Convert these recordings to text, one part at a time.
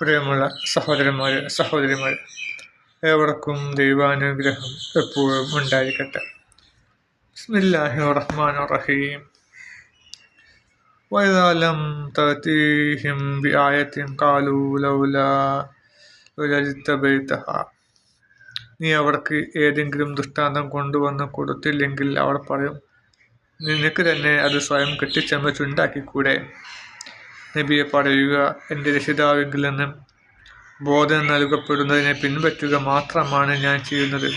പ്രിയമുള്ള സഹോദരന്മാരെ സഹോദരിമാർ ഏവർക്കും ദൈവാനുഗ്രഹം എപ്പോഴും ഉണ്ടായിരിക്കട്ടെ ബിസ്മില്ലാഹി റഹ്മാൻ റഹീം وإذا لم تأتيهم بآية قالوا لولا لجتبيتها നീ അവർക്ക് ഏതെങ്കിലും ദൃഷ്ടാന്തം കൊണ്ടുവന്ന് കൊടുത്തില്ലെങ്കിൽ അവർ പറയും നിനക്ക് തന്നെ അത് സ്വയം കെട്ടിച്ചമച്ചുണ്ടാക്കിക്കൂടെ നബിയെ പറയുക എന്റെ രക്ഷിതാവെങ്കിൽ നിന്ന് ബോധം നൽകപ്പെടുന്നതിനെ പിൻപറ്റുക മാത്രമാണ് ഞാൻ ചെയ്യുന്നത്.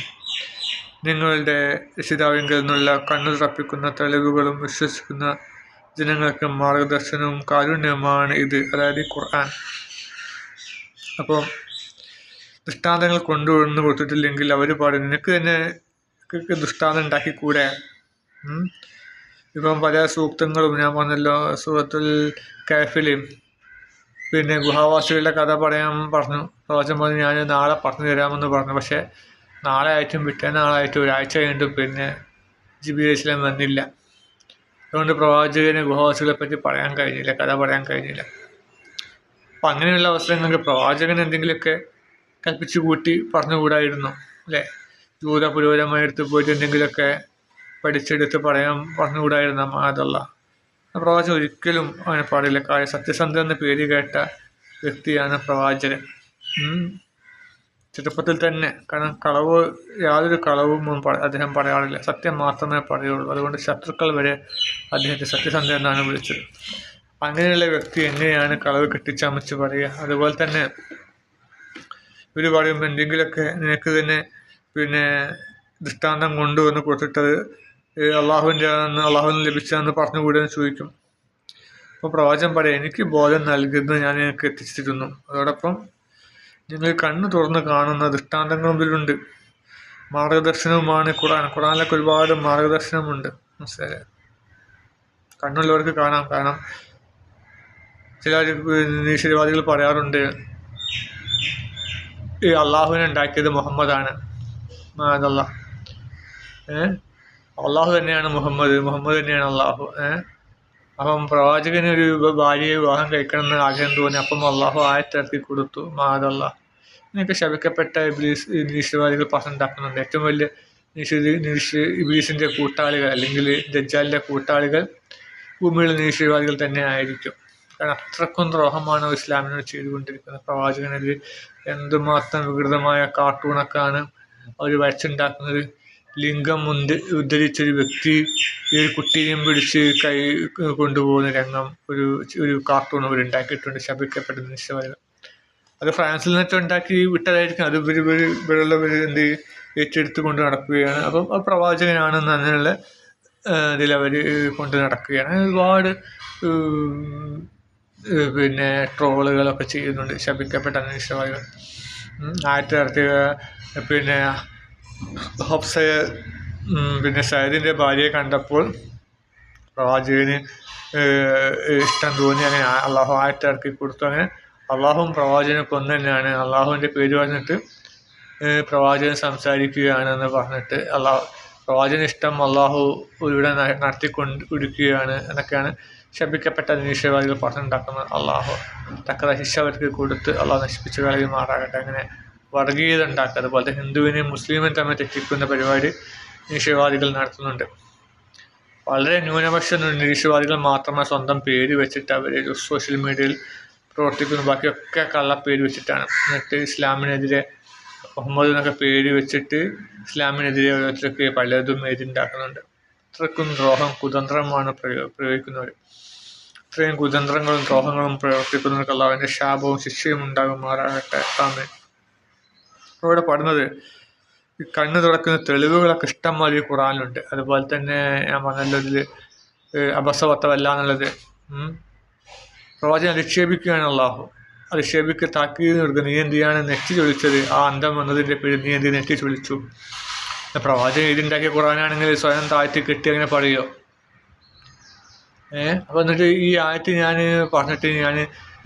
നിങ്ങളുടെ രക്ഷിതാവിങ്കിൽ നിന്നുള്ള കണ്ണു തപ്പിക്കുന്ന തെളിവുകളും വിശ്വസിക്കുന്ന ജനങ്ങൾക്ക് മാർഗദർശനവും കാരുണ്യവുമാണ് ഇത് അതായത് ഖുർആൻ. അപ്പോൾ ദൃഷ്ടാന്തങ്ങൾ കൊണ്ടുവന്ന് കൊടുത്തിട്ടില്ലെങ്കിൽ അവർ പാടും നിനക്ക് തന്നെ ദൃഷ്ടാന്തം ഉണ്ടാക്കിക്കൂടെ? ഇപ്പം പല സൂക്തങ്ങളും ഞാൻ പറഞ്ഞല്ലോ സൂറത്തുൽ കാഫിലും പിന്നെ ഗുഹാവാസികളുടെ കഥ പറയാൻ പറഞ്ഞു. പ്രവചനം പറഞ്ഞു ഞാൻ നാളെ പറഞ്ഞു തരാമെന്ന് പറഞ്ഞു. പക്ഷേ നാളെ ആയിട്ടും പിറ്റേ നാളായിട്ടും ഒരാഴ്ച കഴിഞ്ഞിട്ടും പിന്നെ ജിബി വന്നില്ല. അതുകൊണ്ട് പ്രവാചകന് ഗുഹാവാസികളെ പറ്റി പറയാൻ കഴിഞ്ഞില്ല കഥ പറയാൻ കഴിഞ്ഞില്ല. അപ്പം അങ്ങനെയുള്ള അവസരങ്ങൾക്ക് പ്രവാചകൻ എന്തെങ്കിലുമൊക്കെ കൽപ്പിച്ചു കൂട്ടി പറഞ്ഞുകൂടായിരുന്നു അല്ലേ? ജൂത പുരോഗരമായ എടുത്ത് പോയിട്ട് എന്തെങ്കിലുമൊക്കെ പഠിച്ചെടുത്ത് പറയാൻ പറഞ്ഞുകൂടായിരുന്ന മാതല്ല പ്രവാചകൻ ഒരിക്കലും അവന് പാടില്ല. കാര്യം സത്യസന്ധ എന്ന പേര് കേട്ട വ്യക്തിയാണ് പ്രവാചകൻ. ചെറുപ്പത്തിൽ തന്നെ കാരണം കളവ് യാതൊരു കളവും അദ്ദേഹം പറയാറില്ല. സത്യം മാത്രമേ പറയുള്ളൂ. അതുകൊണ്ട് ശത്രുക്കൾ വരെ അദ്ദേഹത്തെ സത്യസന്ധ എന്നാണ് വിളിച്ചത്. അങ്ങനെയുള്ള വ്യക്തി എങ്ങനെയാണ് കളവ് കെട്ടിച്ചമച്ച് പറയുക? അതുപോലെ തന്നെ ഇവർ പറയുമ്പോൾ എന്തെങ്കിലുമൊക്കെ നിനക്ക് തന്നെ പിന്നെ ദൃഷ്ടാന്തം കൊണ്ടുവന്ന് കൊടുത്തിട്ടത് അള്ളാഹുവിന്റെ അള്ളാഹുവിന് ലഭിച്ചതെന്ന് പറഞ്ഞുകൂടെ ചോദിക്കും. അപ്പോൾ പ്രവാചകം പറയാം എനിക്ക് ബോധം നൽകുന്നത് ഞാൻ എനിക്ക് എത്തിച്ചിരുന്നു അതോടൊപ്പം നിങ്ങൾ കണ്ണ് തുറന്ന് കാണുന്ന ദൃഷ്ടാന്തങ്ങൾ മുമ്പിലുണ്ട്. മാർഗദർശനവുമാണ് ഖുറാൻ ഖുറാനിലൊക്കെ ഒരുപാട് മാർഗദർശനമുണ്ട്. മനസ്സിലായ കണ്ണുള്ളവർക്ക് കാണാം. കാരണം ചില നിരീശ്വരവാദികൾ പറയാറുണ്ട് ഈ അള്ളാഹുവിനെ ഉണ്ടാക്കിയത് മുഹമ്മദാണ്. അതല്ല. ഏഹ് അള്ളാഹു തന്നെയാണ് മുഹമ്മദ്. മുഹമ്മദ് തന്നെയാണ് അള്ളാഹു. ഏഹ് അപ്പം പ്രവാചകന് ഒരു ഭാര്യയെ വിവാഹം കഴിക്കണമെന്ന് ആഗ്രഹം തോന്നി. അപ്പം അള്ളാഹു ആയത്തിറക്കി കൊടുത്തു. മാതല്ല ഇങ്ങനെയൊക്കെ ശവിക്കപ്പെട്ട ഇബ്ലീസ് നിരീശ്വരവാദികൾ പറഞ്ഞുണ്ടാക്കുന്നുണ്ട് ഏറ്റവും വലിയ നിരീശ്വര ഇബ്ലീസിന്റെ കൂട്ടാളികൾ അല്ലെങ്കിൽ ദജ്ജാലിന്റെ കൂട്ടാളികൾ ഭൂമിയിലെ നിരീശ്വരവാദികൾ തന്നെ ആയിരിക്കും. കാരണം അത്രക്കും ദ്രോഹമാണ് ഇസ്ലാമിനോട് ചെയ്തുകൊണ്ടിരിക്കുന്നത്. പ്രവാചകനിൽ എന്തുമാത്രം വികൃതമായ കാർട്ടൂണൊക്കെയാണ് അവർ വരച്ചുണ്ടാക്കുന്നത്. ലിംഗം മുന്ത് ഉദ്ധരിച്ചൊരു വ്യക്തി ഈ ഒരു കുട്ടിയെയും പിടിച്ച് കൈ കൊണ്ടുപോകുന്ന രംഗം ഒരു ഒരു കാർട്ടൂൺ അവർ ഉണ്ടാക്കിയിട്ടുണ്ട്. ശപിക്കപ്പെട്ട നിശ്ചയമായത് അത് ഫ്രാൻസിൽ നിന്നൊക്കെ ഉണ്ടാക്കി വിട്ടതായിരിക്കും. അത് ഇവർ ഇവരുള്ളവർ എന്ത് ഏറ്റെടുത്ത് കൊണ്ട് നടക്കുകയാണ്. അപ്പം ആ പ്രവാചകനാണെന്ന് അങ്ങനെയുള്ള ഇതിൽ അവർ കൊണ്ട് നടക്കുകയാണ്. ഒരുപാട് പിന്നെ ട്രോളുകളൊക്കെ ചെയ്യുന്നുണ്ട്. ശപിക്കപ്പെട്ട നിശ്ചയം ആയിരത്തി തൊള്ളായിരത്തി പിന്നെ ഹൊബ്സയെ പിന്നെ സയദിന്റെ ഭാര്യയെ കണ്ടപ്പോൾ പ്രവാചകന് ഇഷ്ടം തോന്നി. അങ്ങനെ അള്ളാഹു ആയിട്ട് ഇറക്കി കൊടുത്തു. അങ്ങനെ അള്ളാഹും പ്രവാചകനെ കൊന്നു അള്ളാഹുവിന്റെ പേര് പറഞ്ഞിട്ട് പ്രവാചകൻ സംസാരിക്കുകയാണെന്ന് പറഞ്ഞിട്ട് അള്ളാഹു പ്രവാചകൻ ഇഷ്ടം അള്ളാഹു ഇവിടെ നടത്തിക്കൊണ്ട് ഇരിക്കുകയാണ് എന്നൊക്കെയാണ് ശപിക്കപ്പെട്ട നിരീശ്വരവാദികൾ പറഞ്ഞുണ്ടാക്കുന്നത്. അള്ളാഹു തക്കത ശിക്ഷ അവർക്ക് കൊടുത്ത് അള്ളാഹു നശിപ്പിച്ച് കളയുമാറാകട്ടെ അങ്ങനെ വർഗീയത ഉണ്ടാക്കുക അതുപോലെ ഹിന്ദുവിനെയും മുസ്ലിമിനെയും തമ്മിൽ തെറ്റിക്കുന്ന പരിപാടി നിരീശ്വരവാദികൾ നടത്തുന്നുണ്ട്. വളരെ ന്യൂനപക്ഷ നിരീശ്വരവാദികൾ മാത്രമേ സ്വന്തം പേര് വെച്ചിട്ട് അവർ സോഷ്യൽ മീഡിയയിൽ പ്രവർത്തിക്കുന്നു. ബാക്കിയൊക്കെ കള്ള പേര് വെച്ചിട്ടാണ്. എന്നിട്ട് ഇസ്ലാമിനെതിരെ മുഹമ്മദ് എന്നൊക്കെ പേര് വെച്ചിട്ട് ഇസ്ലാമിനെതിരെ ഓരോരുത്തർക്ക് പലതും എഴുതിണ്ടാക്കുന്നുണ്ട്. അത്രക്കും ദ്രോഹം കുതന്ത്രമാണ് പ്രയോ പ്രയോഗിക്കുന്നവർ ഇത്രയും കുതന്ത്രങ്ങളും ദ്രോഹങ്ങളും പ്രവർത്തിക്കുന്നവർക്കുള്ള അവന്റെ ശാപവും ശിക്ഷയും ഉണ്ടാകുമാറാകട്ടെ. ആമേ ഇവിടെ ഈ കണ്ണ് തുറക്കുന്ന തെളിവുകളൊക്കെ ഇഷ്ടം മാതിരി ഖുറാനിലുണ്ട്. അതുപോലെ തന്നെ ഞാൻ പറഞ്ഞല്ലോ ഇതിൽ അബസവത്തമല്ല എന്നുള്ളത്. പ്രവാചകൻ അധിക്ഷേപിക്കുകയാണ് അള്ളാഹു. അധിക്ഷേപിക്ക് താക്കീത് കൊടുക്കുക നീ എന്ത് ചെയ്യാണ് നെറ്റി ചൊളിച്ചത് ആ അന്തം വന്നതിന്റെ പേര് നീ എന്ത് നെറ്റി ചൊളിച്ചു പ്രവാചകൻ എഴുതിണ്ടാക്കിയ ഖുറാനാണെങ്കിൽ സ്വയം താഴ്ത്തി കെട്ടി അങ്ങനെ പറയുമോ ഏഹ് അപ്പം എന്നിട്ട് ഈ ആയത്ത് ഞാൻ പറഞ്ഞിട്ട് ഞാൻ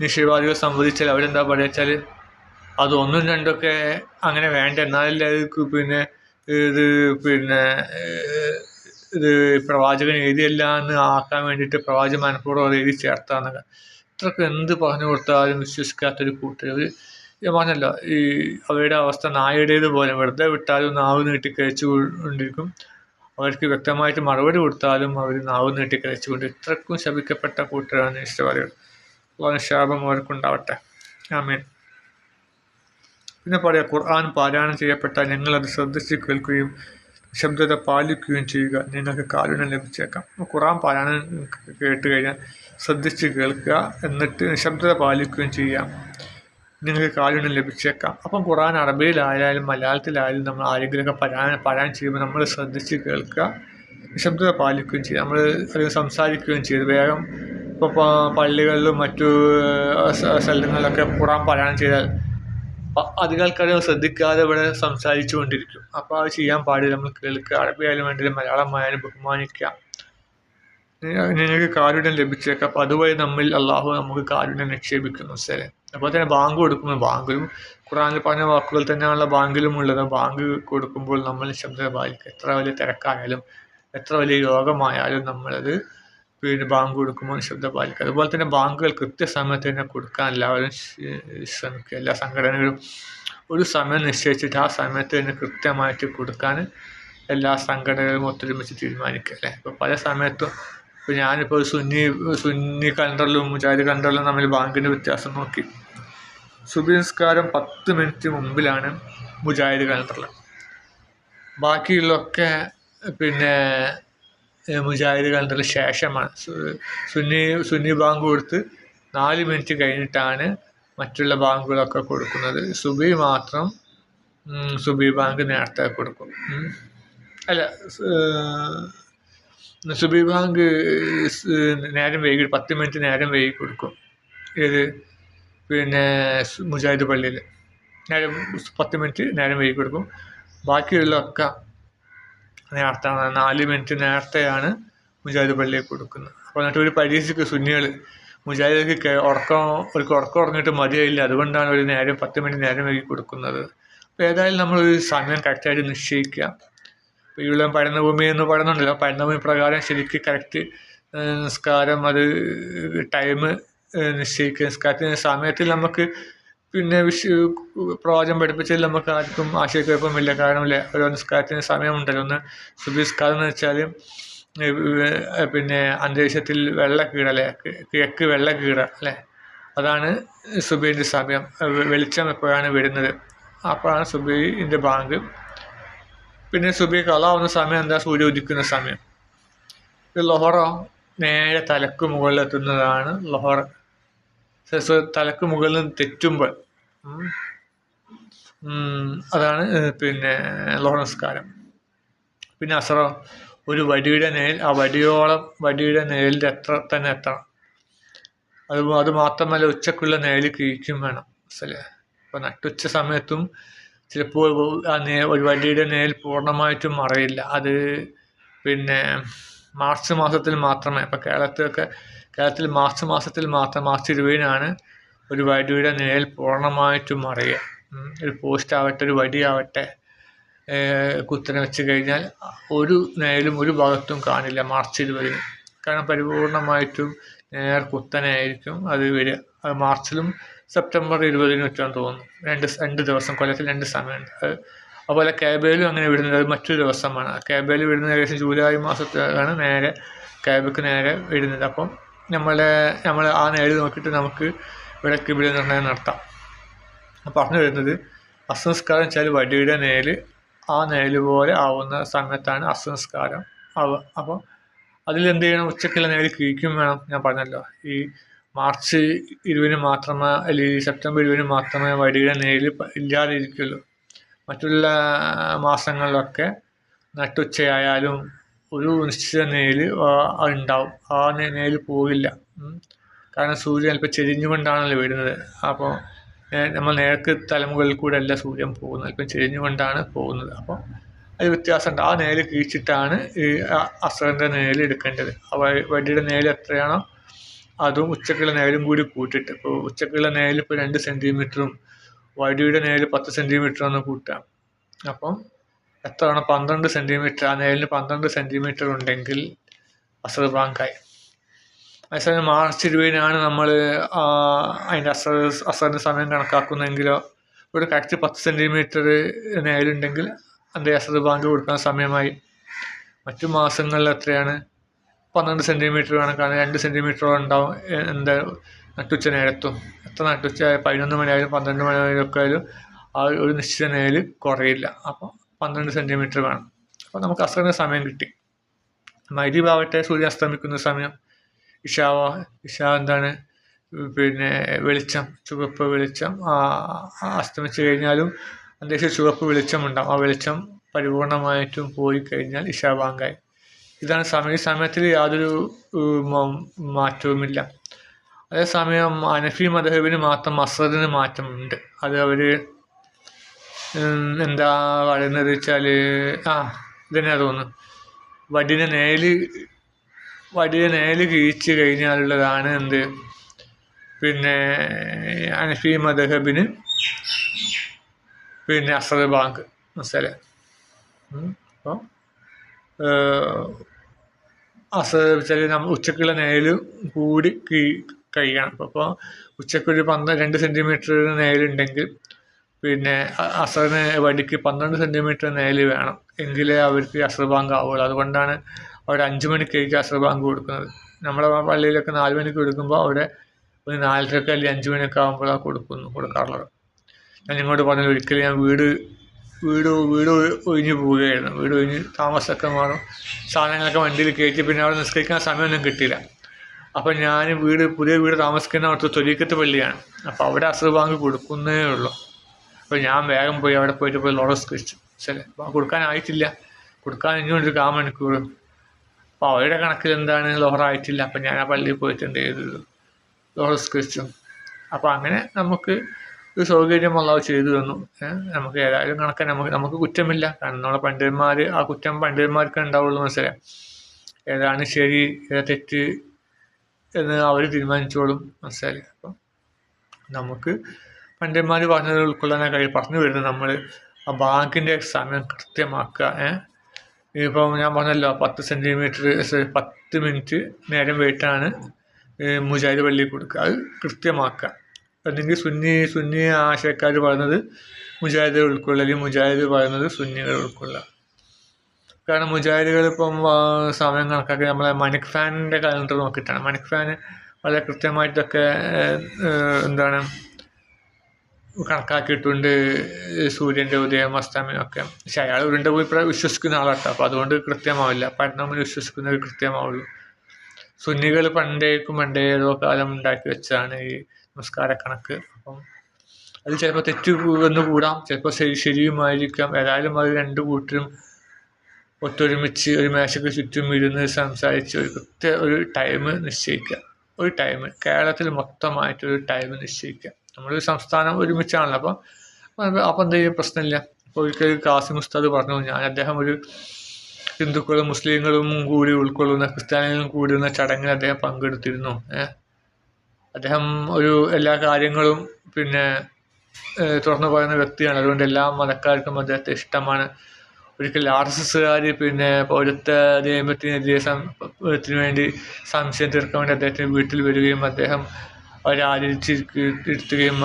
നിശ്ചയവാദികൾ സംവദിച്ചാൽ അവരെന്താ പറയുക വെച്ചാൽ അത് ഒന്നും രണ്ടൊക്കെ അങ്ങനെ വേണ്ട. എന്നാലല്ലേ അത് പിന്നെ ഇത് പിന്നെ ഇത് പ്രവാചകൻ എഴുതിയല്ല എന്ന് ആക്കാൻ വേണ്ടിയിട്ട് പ്രവാചകൻ മനഃപൂർവം അത് എഴുതി ചേർത്താന്നൊക്കെ. ഇത്രക്ക് എന്ത് പറഞ്ഞു കൊടുത്താലും വിശ്വസിക്കാത്തൊരു കൂട്ടർ ഞാൻ പറഞ്ഞല്ലോ ഈ അവരുടെ അവസ്ഥ നായയുടേത് പോലെ. വെറുതെ വിട്ടാലും നാവ് നീട്ടി കഴിച്ചു കൊണ്ടിരിക്കും. അവർക്ക് വ്യക്തമായിട്ട് മറുപടി കൊടുത്താലും അവർ നാവ് നീട്ടി കഴിച്ചുകൊണ്ട് ഇത്രക്കും ശപിക്കപ്പെട്ട കൂട്ടരാണ് ഇഷ്ടവാദികൾ. ശാപം അവർക്കുണ്ടാവട്ടെ. ആമീൻ. പിന്നെ പറയാം ഖുർആൻ പാരായണം ചെയ്യപ്പെട്ടാൽ ഞങ്ങളത് ശ്രദ്ധിച്ച് കേൾക്കുകയും ശബ്ദത പാലിക്കുകയും ചെയ്യുക. നിങ്ങൾക്ക് കാരുണ്യം ലഭിച്ചേക്കാം. ഖുർആൻ പാരായണം കേട്ട് കഴിഞ്ഞാൽ ശ്രദ്ധിച്ച് കേൾക്കുക എന്നിട്ട് നിശബ്ദത പാലിക്കുകയും ചെയ്യാം. നിങ്ങൾക്ക് കാരുണ്യം ലഭിച്ചേക്കാം. അപ്പം ഖുർആൻ അറബിയിലായാലും മലയാളത്തിലായാലും നമ്മൾ ആരെങ്കിലുമൊക്കെ പാരായണം പാരായണം ചെയ്യുമ്പോൾ നമ്മൾ ശ്രദ്ധിച്ച് കേൾക്കുക നിശബ്ദത പാലിക്കുകയും ചെയ്യുക. നമ്മൾ അധികം സംസാരിക്കുകയും ചെയ്ത് വേഗം ഇപ്പോൾ പള്ളികളിലും മറ്റു സ്ഥലങ്ങളിലൊക്കെ ഖുർആൻ പാരായണം ചെയ്താൽ അധികം ആൾക്കാരും ശ്രദ്ധിക്കാതെ ഇവിടെ സംസാരിച്ചു കൊണ്ടിരിക്കും അപ്പോൾ അത് ചെയ്യാൻ പാടില്ല. നമ്മൾ കേൾക്കുക. അറബി ആയാലും വേണ്ടില്ല. മലയാളം ആയാലും ബഹുമാനിക്കുക നിങ്ങൾക്ക് കാരുണ്യം ലഭിച്ചേക്കാം. അപ്പോൾ അതുവഴി നമ്മിൽ അള്ളാഹു നമുക്ക് കാരുണ്യം നിക്ഷേപിക്കുന്നു. സാറെ അപ്പോൾ തന്നെ ബാങ്ക് കൊടുക്കുമ്പോൾ ബാങ്കിലും ഖുറാനിൽ പറഞ്ഞ വാക്കുകൾ തന്നെയാണല്ലോ ബാങ്കിലും ഉള്ളത്. ബാങ്ക് കൊടുക്കുമ്പോൾ നമ്മൾ ശബ്ദം പാലിക്കുക. എത്ര വലിയ തിരക്കായാലും എത്ര വലിയ രോഗമായാലും നമ്മളത് പിന്നെ ബാങ്ക് കൊടുക്കുമ്പോൾ ശ്രദ്ധ പാലിക്കുക. അതുപോലെ തന്നെ ബാങ്കുകൾ കൃത്യസമയത്ത് തന്നെ കൊടുക്കാൻ എല്ലാവരും ശ്രമിക്കുക. എല്ലാ സംഘടനകളും ഒരു സമയം നിശ്ചയിച്ചിട്ട് ആ സമയത്ത് തന്നെ കൃത്യമായിട്ട് കൊടുക്കാൻ എല്ലാ സംഘടനകളും ഒത്തൊരുമിച്ച് തീരുമാനിക്കുക അല്ലേ? ഇപ്പോൾ പല സമയത്തും ഇപ്പോൾ ഞാനിപ്പോൾ സുന്നി സുന്നി കലണ്ടറിലും മുജാഹിദ് കലണ്ടറിലും തമ്മിൽ ബാങ്കിന്റെ വ്യത്യാസം നോക്കി. സുബി നിസ്കാരം പത്ത് മിനിറ്റ് മുമ്പിലാണ് മുജാഹിദ് കലണ്ടറിൽ ബാക്കിയുള്ളതൊക്കെ പിന്നെ മുജാഹിദ് കലണ്ടറിന് ശേഷമാണ്. സുന്നി സുന്നി ബാങ്ക് കൊടുത്ത് നാല് മിനിറ്റ് കഴിഞ്ഞിട്ടാണ് മറ്റുള്ള ബാങ്കുകളൊക്കെ കൊടുക്കുന്നത്. സുബി മാത്രം സുബി ബാങ്ക് നേരത്തെ കൊടുക്കും. അല്ല സുബി ബാങ്ക് നേരം വൈകി പത്ത് മിനിറ്റ് നേരം വൈകി കൊടുക്കും. ഏത്? പിന്നെ മുജാഹിദ് പള്ളിയിൽ നേരം പത്ത് മിനിറ്റ് നേരം വൈകി കൊടുക്കും. ബാക്കിയുള്ളതൊക്കെ നേരത്തെ നാല് മിനിറ്റ് നേരത്തെയാണ് മുജാഹിദ് പള്ളിയിൽ കൊടുക്കുന്നത്. അപ്പോൾ എന്നിട്ട് ഒരു പരീക്ഷയ്ക്ക് സുന്നികൾ മുജാഹിദക്ക് ഉറക്കം ഒരു ഉറക്കം ഉറങ്ങിയിട്ട് മതിയായില്ല. അതുകൊണ്ടാണ് ഒരു നേരം പത്ത് മിനിറ്റ് നേരം വൈകി കൊടുക്കുന്നത്. അപ്പോൾ ഏതായാലും നമ്മളൊരു സമയം കറക്റ്റായിട്ട് നിശ്ചയിക്കുക. ഇപ്പോൾ ഇവിടെ പഠനഭൂമി എന്ന് പറയുന്നുണ്ടല്ലോ. പഠനഭൂമി പ്രകാരം ശരിക്ക് കറക്റ്റ് നിസ്കാരം അത് ടൈം നിശ്ചയിക്കുക. നിസ്കാരത്തിന് സമയത്തിൽ നമുക്ക് പിന്നെ വിഷു പ്രവാചകം പഠിപ്പിച്ചതിൽ നമുക്ക് ആർക്കും ആശയക്കുഴപ്പമില്ല കാരണം ഓരോ നിസ്കാരത്തിന് സമയമുണ്ടല്ലോ. ഒന്ന് സുബിസ്കാരം എന്ന് വെച്ചാൽ പിന്നെ അന്തരീക്ഷത്തിൽ വെള്ള കീട അല്ലേ കിഴക്ക് വെള്ള കീട അല്ലേ അതാണ് സുബൈന്റെ സമയം. വെളിച്ചം എപ്പോഴാണ് വരുന്നത്? അപ്പോഴാണ് സുബൈന്റെ ബാങ്ക്. പിന്നെ സുബൈ കളാവുന്ന സമയം എന്താ? സൂര്യ ഉദിക്കുന്ന സമയം. ലൊഹറോ നേരെ തലക്ക് മുകളിലെത്തുന്നതാണ് ലൊഹറ തലക്ക് മുകളിൽ നിന്ന് തെറ്റുമ്പോൾ അതാണ് പിന്നെ ലോണസ്കാരം പിന്നെ അസറോ ഒരു വടിയുടെ നേൽ ആ വടിയോളം വടിയുടെ നേലിന്റെ എത്ര തന്നെ എത്തണം. അത് അത് മാത്രമല്ല ഉച്ചക്കുള്ള നേൽ കിഴിക്കും വേണം മനസ്സിലെ അപ്പോൾ നട്ടുച്ച സമയത്തും ചിലപ്പോൾ ആ നേ ഒരു വടിയുടെ നേൽ പൂർണമായിട്ടും മറയില്ല. അത് പിന്നെ മാർച്ച് മാസത്തിൽ മാത്രമേ ഇപ്പോൾ കേരളത്തിലൊക്കെ കേരളത്തിൽ മാർച്ച് മാസത്തിൽ മാത്രം മാർച്ച് ഇരുപതിനാണ് ഒരു വടിയുടെ നിഴൽ പൂർണമായിട്ടും മറയുക ഒരു പോസ്റ്റ് ആവട്ടെ ഒരു വടിയാവട്ടെ കുത്തനെ വെച്ച് കഴിഞ്ഞാൽ ഒരു നേലും ഒരു ഭാഗത്തും കാണില്ല മാർച്ച് ഇരുപതിന്. കാരണം പരിപൂർണമായിട്ടും നേർ കുത്തനെ ആയിരിക്കും അത് വരിക. അത് മാർച്ചിലും സെപ്റ്റംബർ ഇരുപതിനും ഒറ്റാന്ന് തോന്നുന്നു. രണ്ട് രണ്ട് ദിവസം കൊല്ലത്തിൽ രണ്ട് സമയമുണ്ട്. അത് അതുപോലെ കാബയിലും അങ്ങനെ വിടുന്നത് അത് മറ്റൊരു ദിവസമാണ്. കാബയിൽ വിടുന്ന ഏകദേശം ജൂലൈ മാസത്തിലാണ് നേരെ കാബയ്ക്ക് നേരെ വിടുന്നത്. അപ്പം നമ്മളെ നമ്മൾ ആ നേര് നോക്കിയിട്ട് നമുക്ക് ഇവിടെ കിബില നിർണയം നടത്താം. പറഞ്ഞു വരുന്നത് അസംസ്കാരം വെച്ചാൽ വടിയുടെ നേൽ ആ നേൽ പോലെ ആവുന്ന സമയത്താണ് അസംസ്കാരം. ആവുക അപ്പം അതിലെന്ത് ചെയ്യണം? ഉച്ചക്കുള്ള നേൽ കിഴിക്കും വേണം. ഞാൻ പറഞ്ഞല്ലോ. ഈ മാർച്ച് ഇരുപതിന് മാത്രമേ അല്ലെങ്കിൽ സെപ്റ്റംബർ ഇരുപതിന് മാത്രമേ വടിയുടെ നേൽ ഇല്ലാതെ ഇരിക്കുള്ളൂ മറ്റുള്ള മാസങ്ങളിലൊക്കെ നട്ടുച്ചയായാലും ഒരു നിശ്ചിത നേൽ ഉണ്ടാവും. ആ നേൽ പോകില്ല കാരണം സൂര്യൻ അല്പം ചെരിഞ്ഞുകൊണ്ടാണല്ലോ വരുന്നത്. അപ്പോൾ നമ്മൾ നേർക്ക് തലമുകളിൽ കൂടെ അല്ല സൂര്യൻ പോകുന്നത്. അല്പം ചെരിഞ്ഞുകൊണ്ടാണ് പോകുന്നത്. അപ്പോൾ അത് വ്യത്യാസമുണ്ട്. ആ നേൽ കീഴിച്ചിട്ടാണ് ഈ അസുഖന്റെ നേൽ എടുക്കേണ്ടത്. ആ വടിയുടെ നേൽ എത്രയാണോ അതും ഉച്ചക്കുള്ള നേലും കൂടി കൂട്ടിയിട്ട്. ഇപ്പോൾ ഉച്ചക്കുള്ള നേൽ ഇപ്പോൾ രണ്ട് സെന്റിമീറ്ററും വടിയുടെ നേൽ പത്ത് സെന്റിമീറ്ററാണ് കൂട്ടാം. അപ്പം എത്രയാണ് പന്ത്രണ്ട് സെന്റിമീറ്റർ ആ നേലിന് പന്ത്രണ്ട് സെന്റിമീറ്റർ ഉണ്ടെങ്കിൽ അസുഖ ബാങ്കായി അതേസമയം മാർച്ച് ഇരുപതിനാണ് നമ്മൾ അതിന്റെ അസർ അസറിന്റെ സമയം കണക്കാക്കുന്നതെങ്കിലോ ഒരു കറക്റ്റ് പത്ത് സെന്റിമീറ്റർ നേരുണ്ടെങ്കിൽ അതിന്റെ അസർ ബാങ്ക് കൊടുക്കുന്ന സമയമായി. മറ്റു മാസങ്ങളിൽ എത്രയാണ്? പന്ത്രണ്ട് സെന്റിമീറ്റർ കണക്കാണ് രണ്ട് സെന്റിമീറ്ററോളം ഉണ്ടാവും എന്താ നട്ടുച്ച നേരത്തും. എത്ര നട്ടുച്ച പതിനൊന്ന് മണിയായാലും പന്ത്രണ്ട് മണിയായാലും ഒക്കെ ആയാലും ആ ഒരു നിശ്ചിത നേൽ കുറയില്ല. അപ്പോൾ പന്ത്രണ്ട് സെന്റിമീറ്റർ വേണം. അപ്പോൾ നമുക്ക് അസറിന്റെ സമയം കിട്ടി. മൈരീബാവട്ടെ സൂര്യൻ അസ്തമിക്കുന്ന സമയം. ഇഷാവ ഇഷാ എന്താണ്? പിന്നെ വെളിച്ചം ചുവപ്പ് വെളിച്ചം അസ്തമിച്ചു കഴിഞ്ഞാലും അന്തരീക്ഷം ചുവപ്പ് വെളിച്ചം ഉണ്ടാവും. ആ വെളിച്ചം പരിപൂർണമായിട്ടും പോയി കഴിഞ്ഞാൽ ഇഷാ ബാങ്കായി ഇതാണ് സമയം. ഈ സമയത്തിൽ യാതൊരു മാറ്റവുമില്ല. അതേസമയം അനഫി മദഹബിന് മാത്രം അസറിന് മാറ്റമുണ്ട്. അത് അവർ എന്താ പറയുന്നത് വെച്ചാൽ ആ ഇതന്നെ തോന്നുന്നു. വടിനെ നേൽ വടിയെ നേൽ കിഴിച്ച് കഴിഞ്ഞാലുള്ളതാണ് എന്ത്? പിന്നെ അനഫി മദഹബിന് പിന്നെ അസർ ബാങ്ക് മസല. അപ്പോൾ അസർ വെച്ചാൽ നമ്മൾ ഉച്ചക്കുള്ള നേൽ കൂടി കീ കഴിയണം. അപ്പോൾ ഉച്ചക്കൊരു പന്ത്രണ്ട് രണ്ട് സെന്റിമീറ്റർ നേലുണ്ടെങ്കിൽ പിന്നെ അസറിന് വടിക്ക് പന്ത്രണ്ട് സെന്റിമീറ്റർ നേൽ വേണം. എങ്കിലേ അവർക്ക് അസർ ബാങ്ക് ആവുകയുള്ളൂ അതുകൊണ്ടാണ് അവിടെ അഞ്ച് മണിക്ക് അസർ ബാങ്ക് കൊടുക്കുന്നത്. നമ്മളെ പള്ളിയിലൊക്കെ നാല് മണിക്ക് കൊടുക്കുമ്പോൾ അവിടെ ഒരു നാലരക്ക് അല്ലെങ്കിൽ അഞ്ച് മണിയൊക്കെ ആകുമ്പോഴാണ് കൊടുക്കുന്നു കൊടുക്കാറുള്ളത്. ഞാൻ നിങ്ങളോട് പറഞ്ഞു ഒരിക്കലും ഞാൻ വീട് വീട് വീട് ഒഴിഞ്ഞു പോവുകയായിരുന്നു. വീട് ഒഴിഞ്ഞ് താമസമൊക്കെ മാറും. സാധനങ്ങളൊക്കെ വണ്ടിയിൽ കയറ്റി പിന്നെ അവിടെ നിസ്കരിക്കാൻ സമയമൊന്നും കിട്ടിയില്ല. അപ്പം ഞാൻ വീട് പുതിയ വീട് താമസിക്കുന്ന അവിടുത്തെ തൊലീക്കത്ത് പള്ളിയാണ്. അപ്പോൾ അവിടെ അസർ ബാങ്ക് കൊടുക്കുന്നേ ഉള്ളൂ. അപ്പോൾ ഞാൻ വേഗം പോയി അവിടെ പോയിട്ട് പോയി ലോറസ് കഴിച്ചു ശരി അപ്പോൾ കൊടുക്കാനായിട്ടില്ല. കൊടുക്കാൻ ഇനിയും ഒരു കാ മണിക്കൂർ അപ്പോൾ അവരുടെ കണക്കിൽ എന്താണ് ലോഹറായിട്ടില്ല അപ്പം ഞാൻ ആ പള്ളിയിൽ പോയിട്ടുണ്ട് ഏത് കഴിച്ചു അപ്പോൾ അങ്ങനെ നമുക്ക് ഒരു സൗകര്യം ചെയ്തു തന്നു. നമുക്ക് ഏതായാലും കണക്ക് നമുക്ക് നമുക്ക് കുറ്റമില്ല. കാരണം നമ്മളെ പണ്ഡിതന്മാർ ആ കുറ്റം പണ്ഡിതന്മാർക്ക് ഉണ്ടാവുള്ളൂ മനസ്സിലായി? ഏതാണ് ശരി ഏതാ തെറ്റ് എന്ന് അവർ തീരുമാനിച്ചോളും മനസ്സിലായി? അപ്പം നമുക്ക് പണ്ഡിതന്മാർ പറഞ്ഞത് ഉൾക്കൊള്ളാനായി കഴിയും പറഞ്ഞു വരുന്നത് നമ്മൾ ആ ബാങ്കിന്റെ സമയം കൃത്യമാക്കുക. ഏഹ് ഇപ്പം ഞാൻ പറഞ്ഞല്ലോ പത്ത് സെന്റിമീറ്റർ പത്ത് മിനിറ്റ് നേരം വെയിട്ടാണ് മുജാഹിദ് പള്ളി കൊടുക്കുക. അത് കൃത്യമാക്കുക. അല്ലെങ്കിൽ സുന്നി സുന്നി ആശയക്കാർ പറയുന്നത് മുജാഹിദ് ഉൾക്കൊള്ളുക അല്ലെങ്കിൽ മുജാഹിദ് പറയുന്നത് സുന്നികൾ ഉൾക്കൊള്ളുക. കാരണം മുജാഹിദുകൾ ഇപ്പം സമയം കണക്കാക്കി നമ്മളെ മണിക് ഫാനിന്റെ കലണ്ടർ നോക്കിയിട്ടാണ്. മണിക് ഫാൻ വളരെ കൃത്യമായിട്ടൊക്കെ എന്താണ് കണക്കാക്കിയിട്ടുണ്ട് സൂര്യന്റെ ഉദയം അസ്തമയം ഒക്കെ. പക്ഷെ അയാൾ ഉരുണ്ട പ്ര- വിശ്വസിക്കുന്ന ആളാട്ടോ. അപ്പോൾ അതുകൊണ്ട് കൃത്യമാവില്ല. പഠനം വിശ്വസിക്കുന്നത് കൃത്യമാവുള്ളൂ. സുന്നികൾ പണ്ടേക്കും പണ്ടേ ഏതോ കാലം ഉണ്ടാക്കി വെച്ചതാണ് ഈ നമസ്കാര കണക്ക്. അപ്പം അത് ചിലപ്പോൾ തെറ്റ് വന്നു കൂടാം. ചിലപ്പോൾ ശരി ശരിയുമായിരിക്കാം. ഏതായാലും അത് രണ്ട് കൂട്ടരും ഒത്തൊരുമിച്ച് ഒരു മേശയ്ക്ക് ചുറ്റും ഇരുന്ന് സംസാരിച്ച് ഒരു കൃത്യ ഒരു ടൈം നിശ്ചയിക്കുക. ഒരു ടൈം കേരളത്തിൽ മൊത്തമായിട്ടൊരു ടൈം നിശ്ചയിക്കുക. നമ്മളൊരു സംസ്ഥാനം ഒരുമിച്ചാണല്ലോ. അപ്പം അപ്പം എന്ത് ചെയ്യും? പ്രശ്നമില്ല. ഇപ്പോൾ ഒരിക്കൽ കാസിം ഉസ്താദ് പറഞ്ഞു ഞാൻ അദ്ദേഹം ഒരു ഹിന്ദുക്കളും മുസ്ലിങ്ങളും കൂടി ഉൾക്കൊള്ളുന്ന ക്രിസ്ത്യാനികളും കൂടുന്ന ചടങ്ങിൽ അദ്ദേഹം പങ്കെടുത്തിരുന്നു. അദ്ദേഹം ഒരു എല്ലാ കാര്യങ്ങളും പിന്നെ തുറന്നു പറയുന്ന വ്യക്തിയാണ്. അതുകൊണ്ട് എല്ലാ മതക്കാർക്കും അദ്ദേഹത്തെ ഇഷ്ടമാണ്. ഒരിക്കൽ ആർ എസ് എസ്സുകാർ പിന്നെ പൗരത്വ നിയമത്തിനെതിരെ വേണ്ടി സംശയം തീർക്കാൻ വേണ്ടി അദ്ദേഹത്തിന് വീട്ടിൽ വരികയും അദ്ദേഹം അവരെ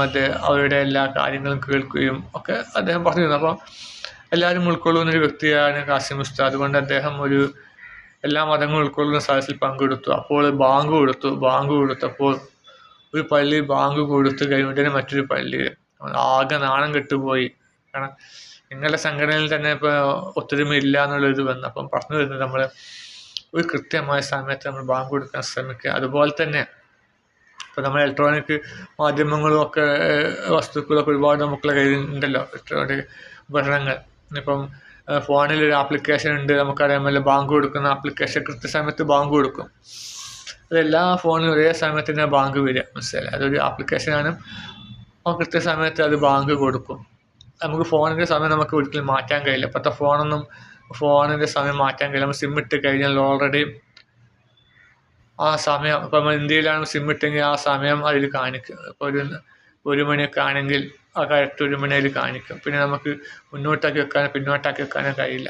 അത് അവരുടെ എല്ലാ കാര്യങ്ങളും കേൾക്കുകയും ഒക്കെ അദ്ദേഹം പറഞ്ഞിരുന്നു അപ്പോൾ എല്ലാവരും ഉൾക്കൊള്ളുന്ന ഒരു വ്യക്തിയാണ് കാസിം ഉസ്താദ്. അതുകൊണ്ട് അദ്ദേഹം ഒരു എല്ലാ മതങ്ങളും ഉൾക്കൊള്ളുന്ന സദസ്സിൽ പങ്കെടുത്തു. അപ്പോൾ ബാങ്ക് കൊടുത്തു. ബാങ്ക് കൊടുത്തപ്പോൾ ഒരു പള്ളി ബാങ്ക് കൊടുത്തു കഴിഞ്ഞിട്ട് മറ്റൊരു പള്ളി. ആകെ നാണം കെട്ടുപോയി. കാരണം നിങ്ങളുടെ സംഘടനയിൽ തന്നെ ഇപ്പോൾ ഒത്തൊരുമ ഇല്ല എന്നുള്ളൊരു വന്നു. അപ്പം പറഞ്ഞു വരുന്നത് നമ്മൾ ഒരു കൃത്യമായ സമയത്ത് നമ്മൾ ബാങ്ക് കൊടുക്കാൻ ശ്രമിക്കുക. അതുപോലെ തന്നെ ഇപ്പോൾ നമ്മൾ ഇലക്ട്രോണിക് മാധ്യമങ്ങളും ഒക്കെ വസ്തുക്കളൊക്കെ ഒരുപാട് നമുക്കുള്ള കയ്യിൽ ഉണ്ടല്ലോ ഇലക്ട്രോണിക് ഉപകരണങ്ങൾ. ഇപ്പം ഫോണിൽ ഒരു ആപ്ലിക്കേഷൻ ഉണ്ട് നമുക്കറിയാമല്ലോ ബാങ്ക് കൊടുക്കുന്ന ആപ്ലിക്കേഷൻ കൃത്യസമയത്ത് ബാങ്ക് കൊടുക്കും. അതെല്ലാ ഫോണിൽ ഒരേ സമയത്ത് തന്നെ ബാങ്ക് വരിക മനസ്സിലായി അതൊരു ആപ്ലിക്കേഷനാണ് അപ്പോൾ കൃത്യസമയത്ത് അത് ബാങ്ക് കൊടുക്കും. നമുക്ക് ഫോണിന്റെ സമയം നമുക്ക് ഒരിക്കലും മാറ്റാൻ കഴിയില്ല. ഇപ്പോഴത്തെ ഫോണൊന്നും ഫോണിന്റെ സമയം മാറ്റാൻ കഴിയില്ല. നമ്മൾ സിം ഇട്ട് കഴിഞ്ഞാൽ ഓൾറെഡി ആ സമയം ഇപ്പോൾ നമ്മൾ ഇന്ത്യയിലാണ് സിം ഇട്ടെങ്കിൽ ആ സമയം അതിൽ കാണിക്കും ഇപ്പോൾ ഒരു ഒരു മണിയൊക്കെ ആണെങ്കിൽ ആ കറക്റ്റ് ഒരു മണി അതിൽ കാണിക്കും. പിന്നെ നമുക്ക് മുന്നോട്ടാക്കി വെക്കാനോ പിന്നോട്ടാക്കി വെക്കാനോ കഴിയില്ല.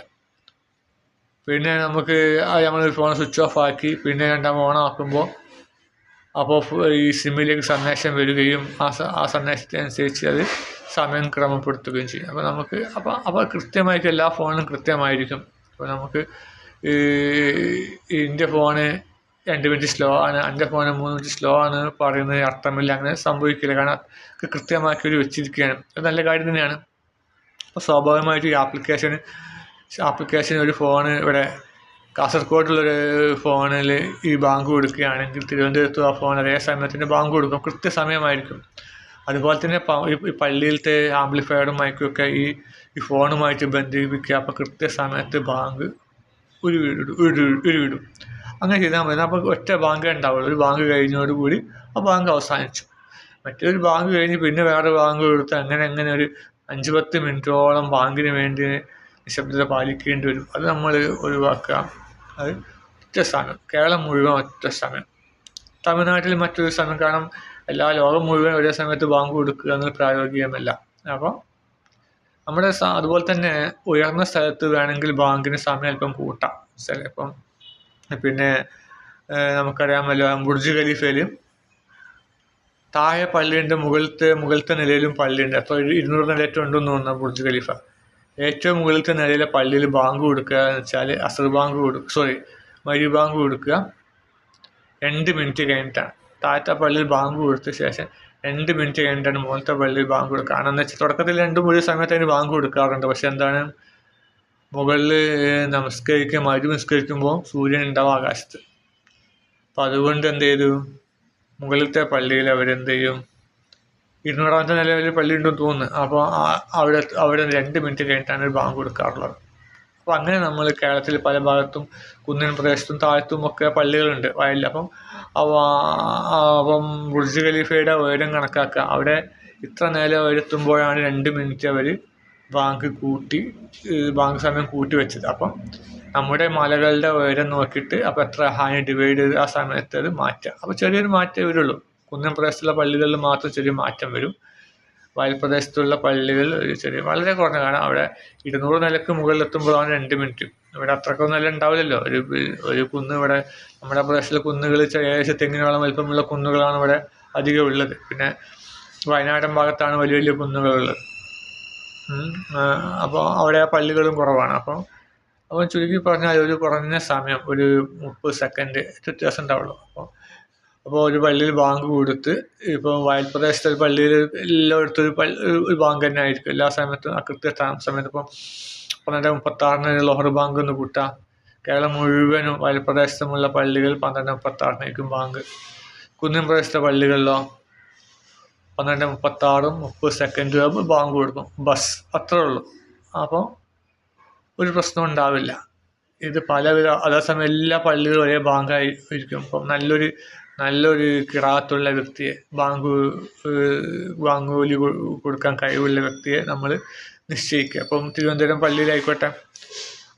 പിന്നെ നമുക്ക് നമ്മൾ ഫോൺ സ്വിച്ച് ഓഫ് ആക്കി പിന്നെ രണ്ടാമത് ഓൺ ആക്കുമ്പോൾ അപ്പോൾ ഈ സിമ്മിലേക്ക് സന്ദേശം വരികയും ആ ആ സന്ദേശത്തിനനുസരിച്ച് അത് സമയം ക്രമപ്പെടുത്തുകയും ചെയ്യും. അപ്പോൾ നമുക്ക് അപ്പോൾ അപ്പോൾ കൃത്യമായിട്ട് എല്ലാ ഫോണിലും കൃത്യമായിരിക്കും. അപ്പോൾ നമുക്ക് എന്റെ ഫോണ് രണ്ട് മിനിറ്റ് സ്ലോ ആണ്. അഞ്ച് പോയിന്റ് മൂന്ന് മിനിറ്റ് സ്ലോ ആണ് പറയുന്നത് അർത്ഥമില്ല. അങ്ങനെ സംഭവിക്കില്ല. കാരണം കൃത്യമാക്കി ഒരു വെച്ചിരിക്കുകയാണ്. അത് നല്ല കാര്യം തന്നെയാണ്. അപ്പോൾ സ്വാഭാവികമായിട്ടും ഈ ആപ്ലിക്കേഷൻ ആപ്ലിക്കേഷൻ ഒരു ഫോൺ ഇവിടെ കാസർഗോഡുള്ളൊരു ഫോണിൽ ഈ ബാങ്ക് കൊടുക്കുകയാണെങ്കിൽ തിരുവനന്തപുരത്ത് ആ ഫോൺ അതേ സമയത്തിന് ബാങ്ക് കൊടുക്കും. കൃത്യസമയമായിരിക്കും. അതുപോലെ തന്നെ ഈ പള്ളിയിലത്തെ ആംപ്ലിഫയറും മൈക്കും ഒക്കെ ഈ ഈ ഫോണുമായിട്ട് ബന്ധിപ്പിക്കുക. അപ്പോൾ കൃത്യസമയത്ത് ബാങ്ക് ഒരു വീട് ഒരു വിടും. അങ്ങനെ ചെയ്താൽ മതി. അപ്പോൾ ഒറ്റ ബാങ്ക് ഉണ്ടാവുള്ളൂ. ഒരു ബാങ്ക് കഴിഞ്ഞോടുകൂടി ആ ബാങ്ക് അവസാനിച്ചു. മറ്റൊരു ബാങ്ക് കഴിഞ്ഞ് പിന്നെ വേറെ ബാങ്ക് കൊടുത്ത് അങ്ങനെ അങ്ങനെ ഒരു അഞ്ച് പത്ത് മിനിറ്റോളം ബാങ്കിന് വേണ്ടി നിശബ്ദത പാലിക്കേണ്ടി വരും. അത് നമ്മൾ ഒഴിവാക്കുക. അത് ഒറ്റ സമയം. കേരളം മുഴുവൻ ഒറ്റ സമയം. തമിഴ്നാട്ടിൽ മറ്റൊരു സമയം കാരണം എല്ലാ ലോകം മുഴുവൻ ഒരേ സമയത്ത് ബാങ്ക് കൊടുക്കുക എന്നത് പ്രായോഗികമല്ല. അപ്പോൾ നമ്മുടെ അതുപോലെ തന്നെ ഉയർന്ന സ്ഥലത്ത് വേണമെങ്കിൽ ബാങ്കിന് സമയം അല്പം കൂട്ടാം. ചിലപ്പം പിന്നെ നമുക്കറിയാമല്ലോ ബുർജ് ഖലീഫയിൽ താഴെ പള്ളിയുണ്ട് മുകളിലത്തെ മുകളിലത്തെ നിലയിലും പള്ളിയുണ്ട്. അപ്പോൾ ഇരുന്നൂറ് നില ഏറ്റവും ഉണ്ടെന്ന് തോന്നുന്നു ബുർജ് ഖലീഫ. ഏറ്റവും മുകളിലത്തെ നിലയിലെ പള്ളിയിൽ ബാങ്ക് കൊടുക്കുക എന്ന് വെച്ചാൽ അസർ ബാങ്ക് കൊടുക്കുക സോറി മരി ബാങ്ക് കൊടുക്കുക. രണ്ട് മിനിറ്റ് കഴിഞ്ഞിട്ടാണ്. താഴത്തെ പള്ളിയിൽ ബാങ്ക് കൊടുത്ത ശേഷം രണ്ട് മിനിറ്റ് കഴിഞ്ഞിട്ടാണ് മുകളിലത്തെ പള്ളിയിൽ ബാങ്ക് കൊടുക്കുക. കാരണം എന്ന് വെച്ചാൽ തുടക്കത്തിൽ രണ്ടും ഒരു സമയത്ത് അതിന് ബാങ്ക് കൊടുക്കാറുണ്ട്. പക്ഷെ എന്താണ്? മുകളിൽ നമസ്കരിക്കുക മരു നമസ്കരിക്കുമ്പോൾ സൂര്യൻ ഉണ്ടാവും ആകാശത്ത്. അപ്പോൾ അതുകൊണ്ട് എന്ത് ചെയ്തു? മുകളിലത്തെ പള്ളിയിൽ അവരെന്ത് ചെയ്യും? ഇരുന്നൂറാമത്തെ നിലവിൽ പള്ളി ഉണ്ടെന്ന് തോന്നുന്നു. അപ്പോൾ അവിടെ അവിടെ രണ്ട് മിനിറ്റ് കഴിഞ്ഞിട്ടാണ് ഒരു ബാങ്ക് കൊടുക്കാറുള്ളത്. അപ്പോൾ അങ്ങനെ നമ്മൾ കേരളത്തിൽ പല ഭാഗത്തും കുന്നിൻ പ്രദേശത്തും താഴത്തും ഒക്കെ പള്ളികളുണ്ട് വയലിൽ അപ്പം അപ്പം ബുർജ് ഖലീഫയുടെ ഉയരം കണക്കാക്കുക. അവിടെ ഇത്ര നില ഉയരത്തുമ്പോഴാണ് രണ്ട് മിനിറ്റ് അവർ ബാങ്ക് കൂട്ടി ബാങ്ക് സമയം കൂട്ടി വെച്ചത്. അപ്പം നമ്മുടെ മലകളുടെ ഉയരം നോക്കിയിട്ട് അപ്പോൾ എത്ര ഹാനി ഡിവൈഡ് ചെയ്ത് ആ സമയത്ത് അത് മാറ്റുക അപ്പോൾ ചെറിയൊരു മാറ്റമേ വരുള്ളൂ. കുന്നിൻ പ്രദേശത്തുള്ള പള്ളികളിൽ മാത്രം ചെറിയ മാറ്റം വരും. വയൽപ്രദേശത്തുള്ള പള്ളികൾ ഒരു ചെറിയ വളരെ കുറഞ്ഞ കാരണം അവിടെ ഇരുന്നൂറ് നിലയ്ക്ക് മുകളിലെത്തുമ്പോഴാണ് രണ്ട് മിനിറ്റ് ഇവിടെ അത്രക്കൊന്നും നില ഉണ്ടാവില്ലല്ലോ ഒരു ഒരു കുന്ന് ഇവിടെ നമ്മുടെ പ്രദേശത്തിലെ കുന്നുകൾ ഏകദേശം തെങ്ങിനോളം വലിപ്പമുള്ള കുന്നുകളാണ് ഇവിടെ അധികം ഉള്ളത്. പിന്നെ വയനാടൻ ഭാഗത്താണ് വലിയ വലിയ കുന്നുകളുള്ളത്. അപ്പോൾ അവിടെ പള്ളികളും കുറവാണ്. അപ്പോൾ അപ്പോൾ ചുരുക്കി പറഞ്ഞാൽ ഒരു കുറഞ്ഞ സമയം ഒരു മുപ്പത് സെക്കൻഡ് വ്യത്യാസം ഉണ്ടാവുള്ളൂ. അപ്പോൾ അപ്പോൾ ഒരു പള്ളിയിൽ ബാങ്ക് കൊടുത്ത് ഇപ്പോൾ വയൽപ്രദേശത്തെ പള്ളിയിൽ എല്ലായിടത്തും ഒരു പള്ളി ഒരു ബാങ്ക് തന്നെ ആയിരിക്കും. എല്ലാ സമയത്തും കൃത്യ സമയത്ത് ഇപ്പം പന്ത്രണ്ട് മുപ്പത്താറിന് ലോഹർ ബാങ്ക് ഒന്ന് കൂട്ടാം കേരളം മുഴുവനും വയൽപ്രദേശത്തുമുള്ള പള്ളികൾ പന്ത്രണ്ട് മുപ്പത്താറിനായിരിക്കും ബാങ്ക്. കുന്നിൻ പ്രദേശത്തെ പള്ളികളിലോ പന്ത്രണ്ട് മുപ്പത്താറും മുപ്പത് സെക്കൻഡ് ആകുമ്പോൾ ബാങ്ക് കൊടുക്കും. ബസ് അത്രേ ഉള്ളൂ. അപ്പോൾ ഒരു പ്രശ്നം ഉണ്ടാവില്ല. ഇത് പലവിധ അതേസമയം എല്ലാ പള്ളികളും ഒരേ ബാങ്കായി ഇരിക്കും അപ്പം നല്ലൊരു നല്ലൊരു കിറാത്തുള്ള വ്യക്തിയെ ബാങ്ക് ബാങ്കൂലി കൊടുക്കാൻ കഴിവുള്ള വ്യക്തിയെ നമ്മൾ നിശ്ചയിക്കുക. അപ്പം തിരുവനന്തപുരം പള്ളിയിലായിക്കോട്ടെ.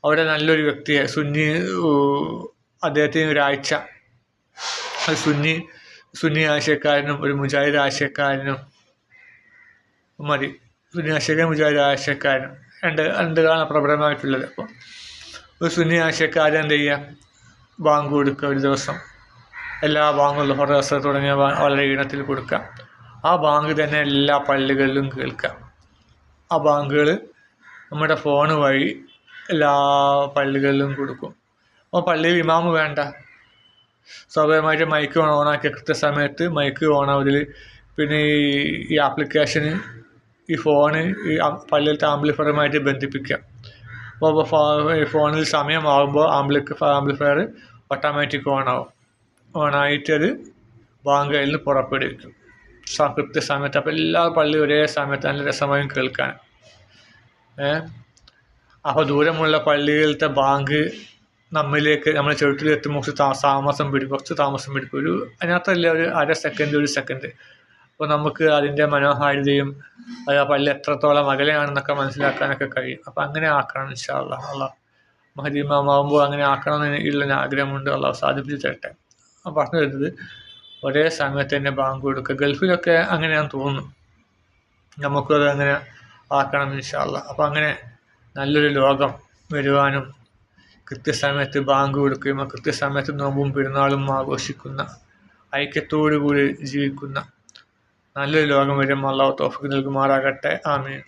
അവിടെ നല്ലൊരു വ്യക്തിയെ സുന്നി അദ്ദേഹത്തിന് ഒരാഴ്ച. സുന്നി സുന്നി ആശയക്കാരനും ഒരു മുജാഹിദ് ആശയക്കാരനും മതി. സുന്നി ആശയക്കാരൻ മുജാഹിദ് ആശയക്കാരനും. രണ്ട് രണ്ട് കാണാൻ പ്രബലമായിട്ടുള്ളത്. അപ്പോൾ ഒരു സുന്നി ആശയക്കാരൻ എന്ത് ചെയ്യുക ബാങ്ക് കൊടുക്കുക ഒരു ദിവസം. എല്ലാ ബാങ്കുകളും ഹൊറസ് തുടങ്ങിയ വളരെ ഈണത്തിൽ കൊടുക്കുക. ആ ബാങ്ക് തന്നെ എല്ലാ പള്ളികളിലും കേൾക്കാം ആ ബാങ്കുകൾ നമ്മുടെ ഫോൺ വഴി എല്ലാ പള്ളികളിലും കൊടുക്കും. അപ്പോൾ പള്ളിയിൽ ഇമാമ് വേണ്ട. സ്വാഭാവികമായിട്ട് മൈക്ക് ഓൺ ഓണാക്കിയ കൃത്യസമയത്ത് മൈക്ക് ഓണാവതിൽ പിന്നെ ഈ ആപ്ലിക്കേഷന് ഈ ഫോണ് ഈ പള്ളിയിലത്തെ ആംബ്ലിഫയറുമായിട്ട് ബന്ധിപ്പിക്കുക. അപ്പോൾ ഫോണിൽ സമയമാകുമ്പോൾ ആംബ്ലിക്ക് ആംബ്ലിഫയർ ഓട്ടോമാറ്റിക് ഓണാവും. അത് ബാങ്കയിൽ നിന്ന് പുറപ്പെടുവിക്കും. കൃത്യസമയത്ത് അപ്പോൾ എല്ലാ പള്ളി ഒരേ സമയത്ത് നല്ല രസമായും കേൾക്കാൻ. അപ്പോൾ ദൂരമുള്ള പള്ളികളിലത്തെ ബാങ്ക് നമ്മിലേക്ക് നമ്മുടെ ചെവിട്ടിലെത്തുമ്പോൾ കുറച്ച് താമസം പിടിക്കും കുറച്ച് താമസം പിടിക്കും ഒരു അതിനകത്തല്ല ഒരു അര സെക്കൻഡ് ഒരു സെക്കൻഡ് അപ്പോൾ നമുക്ക് അതിന്റെ മനോഹാരിതയും അത് ആ പള്ളി എത്രത്തോളം അകലെയാണെന്നൊക്കെ മനസ്സിലാക്കാനൊക്കെ കഴിയും. അപ്പോൾ അങ്ങനെ ആക്കണം ഇൻഷാല്ല അള്ളാഹ് മഹദീമാവുമ്പോൾ അങ്ങനെ ആക്കണം എന്ന് ഉള്ള ആഗ്രഹമുണ്ട്. അള്ളാഹ് സാധിപ്പിച്ച് തരട്ടെ പറഞ്ഞു വരുന്നത് ഒരേ സമയത്ത് തന്നെ ബാങ്ക് കൊടുക്കുക. ഗൾഫിലൊക്കെ അങ്ങനെയാണ് തോന്നുന്നു. നമുക്കത് അങ്ങനെ ആക്കണം ഇൻഷാല്ല അപ്പോൾ അങ്ങനെ നല്ലൊരു ലോകം വരുവാനും കൃത്യസമയത്ത് ബാങ്ക് കൊടുക്കുകയും ആ കൃത്യസമയത്ത് നോമ്പും പെരുന്നാളും ആഘോഷിക്കുന്ന ഐക്യത്തോടു കൂടി ജീവിക്കുന്ന നല്ലൊരു ലോകം വരും അള്ളാഹു തോഫിക്ക് നൽകുമാറാകട്ടെ. ആമീൻ.